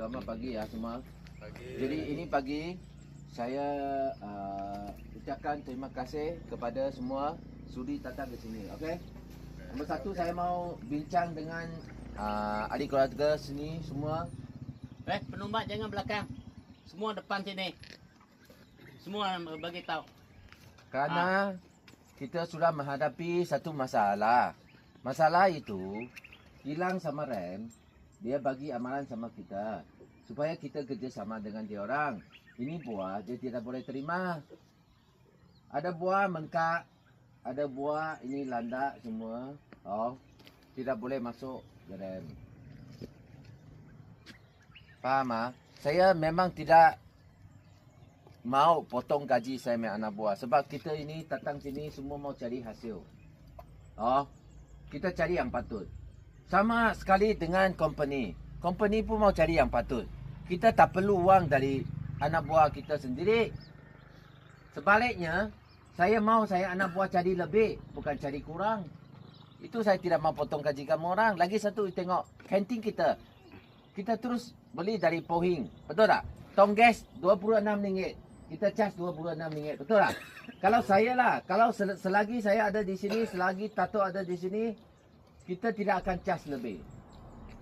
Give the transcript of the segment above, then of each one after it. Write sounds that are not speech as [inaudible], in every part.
Selamat pagi ya semua. Pagi. Jadi ini pagi saya uh, ucapkan terima kasih kepada semua sudi datang ke sini. Okey. Nombor satu saya mau bincang dengan uh, adik keluarga sini semua. Eh, penumbat jangan belakang. Semua depan sini. Semua bagi tahu. Kerana kita sudah menghadapi satu masalah. Masalah itu hilang sama rem, dia bagi amalan sama kita supaya kita kerjasama dengan dia orang. Ini buah dia tidak boleh terima. Ada buah mengkak, ada buah ini landak semua. Oh, tidak boleh masuk rem. Faham ah? Saya memang tidak mau potong gaji saya punya anak buah sebab kita ini datang sini semua mau cari hasil. Oh, kita cari yang patut. Sama sekali dengan company. Company pun mau cari yang patut. Kita tak perlu wang dari anak buah kita sendiri. Sebaliknya, saya mau saya anak buah cari lebih, bukan cari kurang. Itu saya tidak mau potong gaji kamu orang. Lagi satu, tengok kantin kita. Kita terus beli dari Pohing. Betul tak? Tong gas RM26. Kita charge RM26. Betul tak? Kalau saya lah, kalau sel- selagi saya ada di sini, selagi Tato ada di sini, kita tidak akan charge lebih.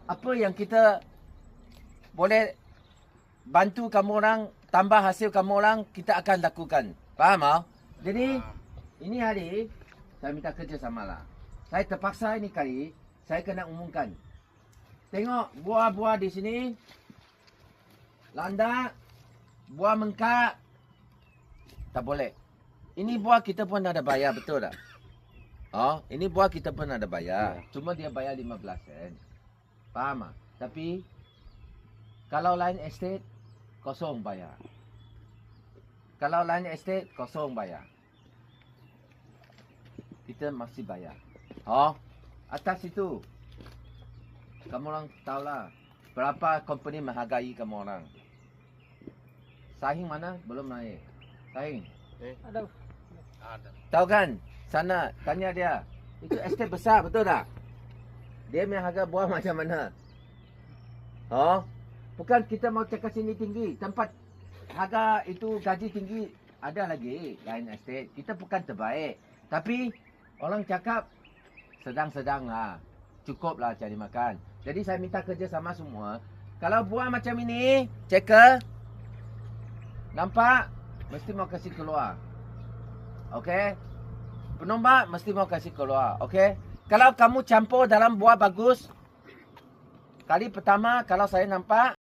Apa yang kita boleh bantu kamu orang, tambah hasil kamu orang, kita akan lakukan. Faham tak? Jadi, ini hari, saya minta kerjasama lah. Saya terpaksa ini kali, saya kena umumkan. Tengok buah-buah di sini. Landak, buah mengkak. Tak boleh. Ini buah kita pun ada bayar, betul tak? Oh, ini buah kita pun ada bayar. Cuma dia bayar 15 sen. Faham tak? Tapi, kalau lain estate, kosong bayar. Kalau lain estate, kosong bayar. Kita masih bayar. Oh, atas itu. Kamu orang tahulah berapa company menghargai kamu orang. Sahing mana? Belum naik. Sahing. Ada. Ada. Tahu kan? Sana tanya dia. Itu estate besar betul tak? Dia punya harga buah [laughs] macam mana? Oh, bukan kita mau cakap sini tinggi. Tempat harga itu gaji tinggi ada lagi lain estate. Kita bukan terbaik. Tapi orang cakap sedang-sedang lah. Cukup lah cari makan. Jadi saya minta kerja sama semua. Kalau buah macam ini, checker. Nampak? Mesti mau kasih keluar. Okey? Penombak mesti mau kasih keluar. Okey? Kalau kamu campur dalam buah bagus, kali pertama kalau saya nampak,